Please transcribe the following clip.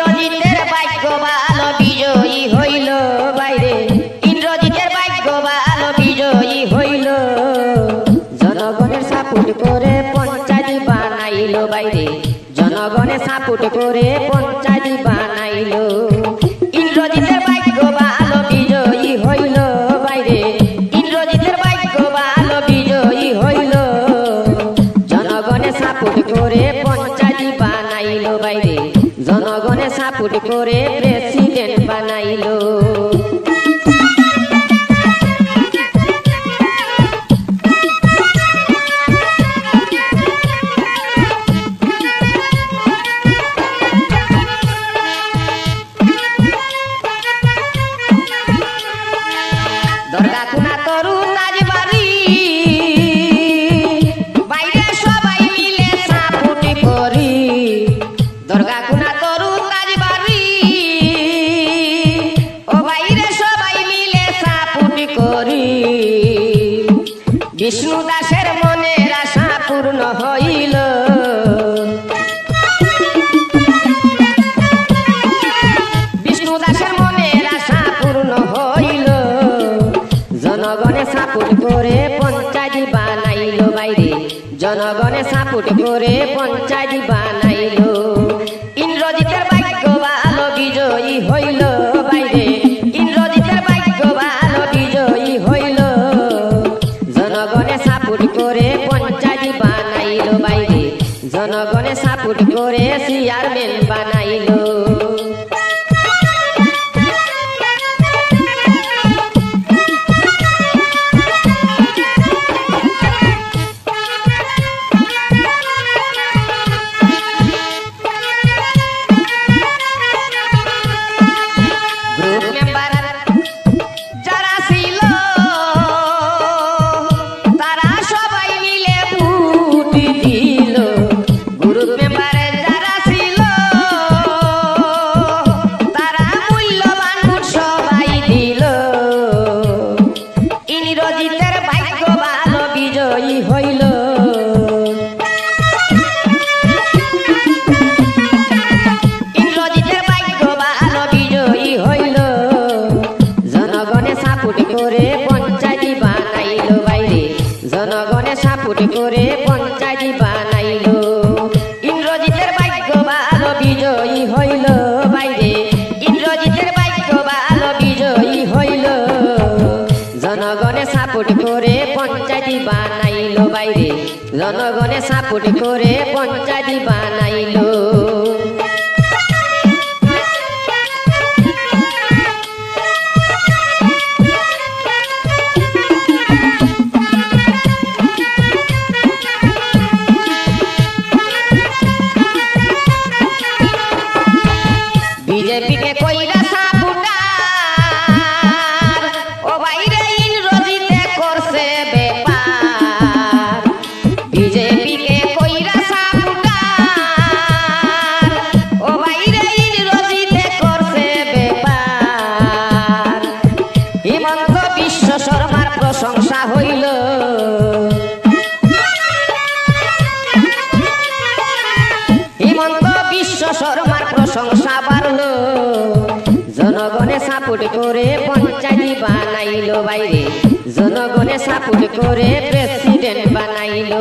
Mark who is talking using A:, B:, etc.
A: ইন্দ্রজিতের ভাগ্য ভালো বিজয়ী হইল বাইরে। ইন্দ্রজিতের ভাগ্য ভালো বিজয়ী হইল। জনগণের সাপোর্ট করে পঞ্চায়েত বানাইল বাইরে। জনগণের সাপোর্ট করে পঞ্চায়েত সাপোর্ট করে প্রেসিডেন্ট বানাইল। দরগা পূর্ণ হইল। বিষ্ণু দাসের আশা পূর্ণ হইল। জনগণে সাপুট করে পঞ্চায়েত বানাইল বাইরে। জনগণে করে পঞ্চায়েত বানাইল জনগণে সাপোর্ট করে চেয়ারম্যান বানাইল গ্রুপ ইন্দ্রজিতের ভাগ্য ভালো বিজয়ী হইল। করে পঞ্চায়েত বানাইল বাইরে। জনগণে সাপোর্ট করে পঞ্চায়েত বানাইল। ইন্দ্রজিতের ভাগ্য ভালো বিজয়ী হইল। পঞ্চায়েত বানাইল বাইরে। জনগণে সাপোর্ট করে পঞ্চায়েত বানাইল। বিজেপিকে কইরা জনগণে সাপোর্ট করে পঞ্চায়েত বানাইলো বাইরে। জনগণে সাপোর্ট করে প্রেসিডেন্ট বানাইল।